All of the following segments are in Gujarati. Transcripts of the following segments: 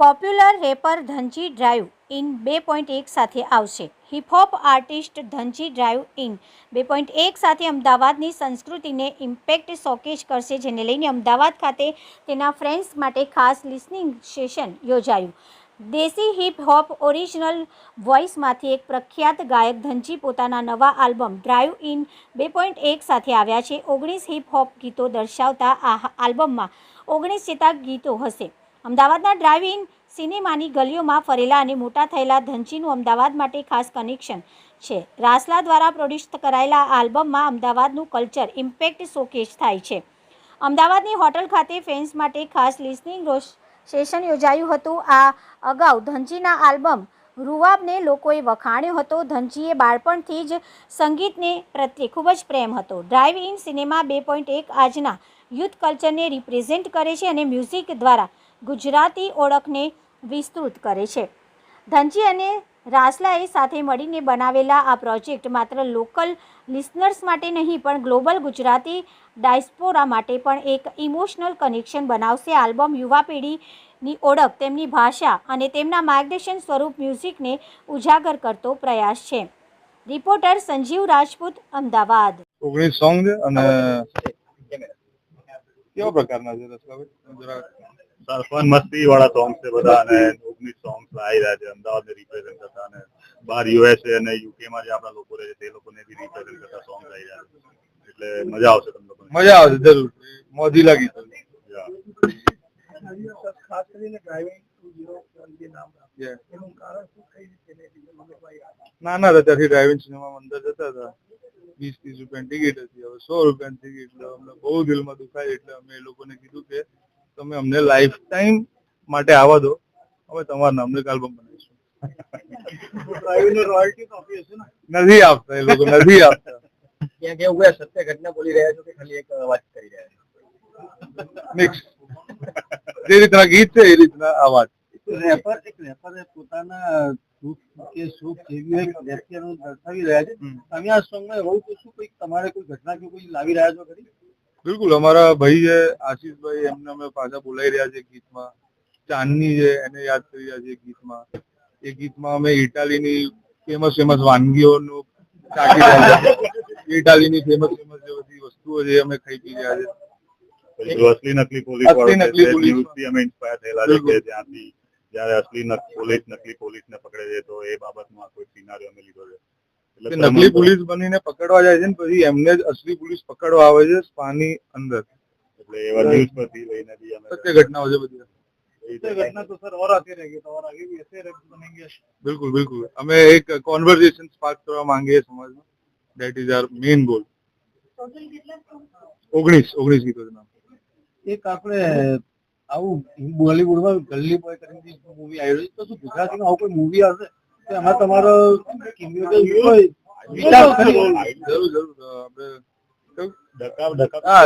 Popular rapper Dhanji drive in બે પોઈન્ટ એક સાથે આવશે. Hip hop artist Dhanji drive in બે પોઈન્ટ એક સાથે અમદાવાદની સંસ્કૃતિને ઇમ્પેક્ટ શોકેશ કરશે, જેને લઈને અમદાવાદ ખાતે તેના ફ્રેન્ડ્સ માટે ખાસ લિસનિંગ સેશન યોજાયું. દેશી હિપ હોપ ઓરિજિનલ વોઇસમાંથી એક પ્રખ્યાત ગાયક ધનજી પોતાના નવા આલ્બમ ડ્રાઈવ ઇન બે પોઈન્ટ એક સાથે આવ્યા છે. ઓગણીસ હિપ હોપ ગીતો દર્શાવતા આ આલ્બમમાં ઓગણીસ જેતા ગીતો હશે. અમદાવાદના ડ્રાઇવ ઇન સિનેમાની ગલીઓમાં ફરેલા અને મોટા થયેલા ધનજીનું અમદાવાદ માટે ખાસ કનેક્શન છે. રાસલા દ્વારા પ્રોડ્યુસ કરાયેલા આ આલ્બમમાં અમદાવાદનું કલ્ચર, ઇમ્પેક્ટ શોકેસ થાય છે. અમદાવાદની હોટલ ખાતે ફેન્સ માટે ખાસ લિસનિંગ સેશન યોજાયું હતું. આ અગાઉ ધનજીના આલ્બમ રૂવાબને લોકોએ વખાણ્યો હતો. ધનજીએ બાળપણથી જ સંગીતને પ્રત્યે ખૂબ જ પ્રેમ હતો. ડ્રાઇવ ઇન સિનેમા બે પોઈન્ટ એક આજના યુથ કલ્ચરને રિપ્રેઝેન્ટ કરે છે અને મ્યુઝિક દ્વારા ગુજરાતી ઓળખને વિસ્તૃત કરે છે. ધનજી અને રાસલાએ સાથે મળીને બનાવેલા આ પ્રોજેક્ટ માત્ર લોકલ લિસનર્સ માટે નહીં, પણ ગ્લોબલ ગુજરાતી ડાયસ્પોરા માટે પણ એક ઇમોશનલ કનેક્શન બનાવશે. આલ્બમ યુવા પેઢીની ઓળખ, તેમની ભાષા અને તેમના માર્ગદર્શન સ્વરૂપ મ્યુઝિકને ઉજાગર કરતો પ્રયાસ છે. રિપોર્ટર સંજીવ રાજપૂત, અમદાવાદ. ઓગણીસ સોંગ અને કેવા પ્રકારના ફન મસ્તી વાળા સોંગ છે બધા અને ઓગણીસ સોંગ આવી રહ્યા છે. અમદાવાદ ને રિપ્રેઝેન્ટ કરતા અને બહાર યુએસએ અને યુકે માં જે આપણા લોકો રહે છે તે લોકોને બી રિપ્રેઝેન્ટ કરતા સોંગ આવી રહ્યા છે. એટલે મજા આવશે તમને લોકોને મજા આવશે જરૂર. મોજી લાગી. ખાસ કરીને ડ્રાઇવિંગ ને બીજું મને કોઈ યાદ નથી. નાના હતા ત્યારથી ડ્રાઇવિંગ સિનેમામાં અંદર જતા હતા. વીસ ત્રીસ રૂપિયાની ટિકિટ હતી. હવે સો રૂપિયાની ટિકિટ એટલે અમને બહુ દિલમાં દુખાય. એટલે અમે એ લોકોને કીધું કે તમે અમને લાઈફ ટાઈમ માટે આવવા દો. અમે તમારા નામને આલ્બમ બનાવીશું. નથી આપતા એ લોકો નથી આપતા. ત્યાં કે હું સત્ય ઘટના બોલી રહ્યા છો કે ખાલી એક વાત કરી રહ્યા છો? મિક્સ જે રીતના ગીત છે એ રીતના આ વાત. રેપર એક રેપરે પોતાના દુઃખ કે સુખ જેવી હોય વ્યક્તિનું દર્શાવી રહ્યા છે. તમે આ સોંગમાં રહો તો શું કોઈ તમારે કોઈ ઘટના કે કોઈ લાવી રહ્યા છો ખરી? બિલકુલ અમારા ભાઈ છે આશીષભાઈ એમને અમે પાછા બોલાવી રહ્યા છે ગીતમાં. ચાંદની છે એને યાદ કરી રહ્યા છે ગીતમાં. એ ગીતમાં અમે ઇટાલીની ફેમસ ફેમસ વાનગીઓનું ચાખી રહ્યા છે ઇટાલીની ફેમસ ફેમસ જે બધી વસ્તુઓ છે અમે ખાઈ પી રહ્યા છે અસલી નકલી પોલીસ અસલી નકલી પોલીસ. અમે ઇન્સ્પાયર થયેલા છે ત્યાંથી જયારે અસલી પોલીસ નકલી પોલીસને પકડે છે તો એ બાબતમાં કોઈ સિનારીઓ અમે લીધો છે. નકલી પોલીસ બનીને પકડવા જાય છે ને પછી એમને જ અસલી પોલીસ પકડવા આવે છે સ્પાની અંદર. એટલે એવા ન્યૂઝ પરથી લઈને સત્ય ઘટનાઓ છે બધી. બિલકુલ બિલકુલ. અમે એક કોન્વર્ઝેશન સ્પાર્ક કરવા માંગીએ સમાજમાં. That is our main goal ઓગણીસ ઓગણીસ ગીતો નામ. એક આપણે આવું બોલીવુડમાં ગલ્લી બોય કરીને મૂવી આવ્યું તો શું ગુજરાતીમાં આવું કોઈ મૂવી આવશે? એમાં તમારો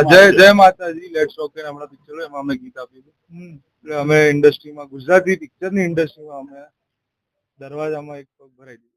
જય જય માતાજી. લેટ્સ રોક હમણાં પિક્ચર એમાં અમે ગીત આપ્યું હતું એટલે અમે ઇન્ડસ્ટ્રીમાં ગુજરાતી પિક્ચરની ઇન્ડસ્ટ્રીમાં અમે દરવાજામાં એક પગ ભરાઈ દીધો.